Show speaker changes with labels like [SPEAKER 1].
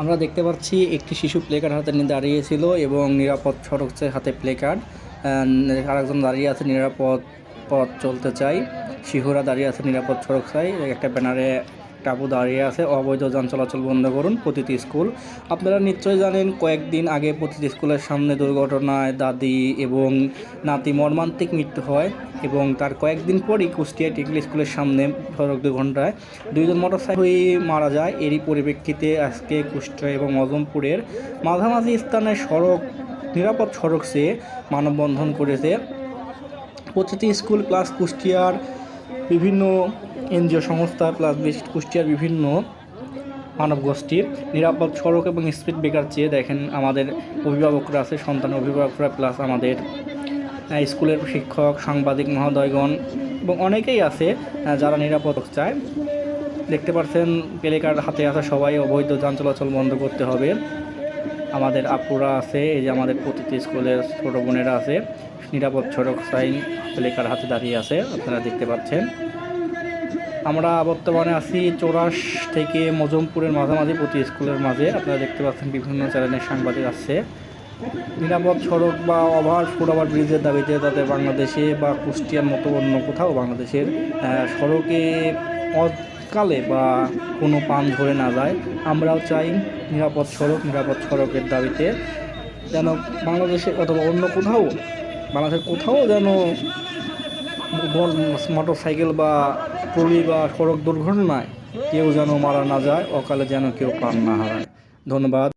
[SPEAKER 1] আমরা দেখতে পাচ্ছি একটি শিশু প্লে কার্ড হাতে নিয়ে দাঁড়িয়েছিল এবং নিরাপদ সড়কের হাতে প্লে কার্ড আরেকজন দাঁড়িয়ে আছে নিরাপদ পথ চলতে চাই। শিশুরা দাঁড়িয়ে আছে নিরাপদ সড়ক চাই। একটা ব্যানারে টাপু দাঁড়িয়ে আছে, অবৈধ যান চলাচল বন্ধ করুন, প্রতিটি স্কুল। আপনারা নিশ্চয়ই জানেন, কয়েকদিন আগে প্রতিটি স্কুলের সামনে দুর্ঘটনায় দাদি এবং নাতি মর্মান্তিক মৃত্যু হয় এবং তার কয়েকদিন পরই কুষ্টিয়া টিকলি স্কুলের সামনে সড়ক দুর্ঘটনায় দুইজন মোটরসাইকেল মারা যায়। এরই পরিপ্রেক্ষিতে আজকে কুষ্টিয়া এবং অজমপুরের মাঝামাঝি স্থানে সড়ক, নিরাপদ সড়ক চেয়ে মানববন্ধন করেছে। প্রতিটি স্কুল ক্লাস কুষ্টিয়ার বিভিন্ন এনজিও সংস্থা প্লাস কুষ্টিয়ার বিভিন্ন মানব গোষ্ঠীর নিরাপদ সড়ক এবং স্পিড ব্রেকার চেয়ে দেখেন আমাদের অভিভাবকরা আছে, সন্তান অভিভাবকরা প্লাস আমাদের স্কুলের শিক্ষক, সাংবাদিক, মহোদয়গণ এবং অনেকেই আছে যারা নিরাপদ চায়। দেখতে পাচ্ছেন প্লেকার হাতে আসা সবাই, অবৈধ যান চলাচল বন্ধ করতে হবে। আমাদের আপুরা আছে, এই যে আমাদের প্রতিটি স্কুলের ছোটো বোনেরা আছে, নিরাপদ সড়ক সাইন প্লেকার হাতে দাঁড়িয়ে আছে, আপনারা দেখতে পাচ্ছেন। আমরা বর্তমানে আছি চৌরাস থেকে মজমপুরের মাঝামাঝি প্রতি স্কুলের মাঝে। আপনারা দেখতে পাচ্ছেন বিভিন্ন চ্যানেলের সাংবাদিক আসছে নিরাপদ সড়ক বা ওভার ফুট ওভার ব্রিজের দাবিতে তাদের বাংলাদেশে বা কুষ্টিয়ার মতো অন্য কোথাও বাংলাদেশের সড়কে অকালে বা কোনো পান ধরে না যায়। আমরাও চাই নিরাপদ সড়ক, নিরাপদ সড়কের দাবিতে যেন বাংলাদেশে অথবা অন্য কোথাও, বাংলাদেশের কোথাও যেন মোটর সাইকেল বা ট্রলি বা সড়ক দুর্ঘটনায় কেউ যেন মারা না যায়, অকালে যেন কেউ প্রাণ না হারায়। ধন্যবাদ।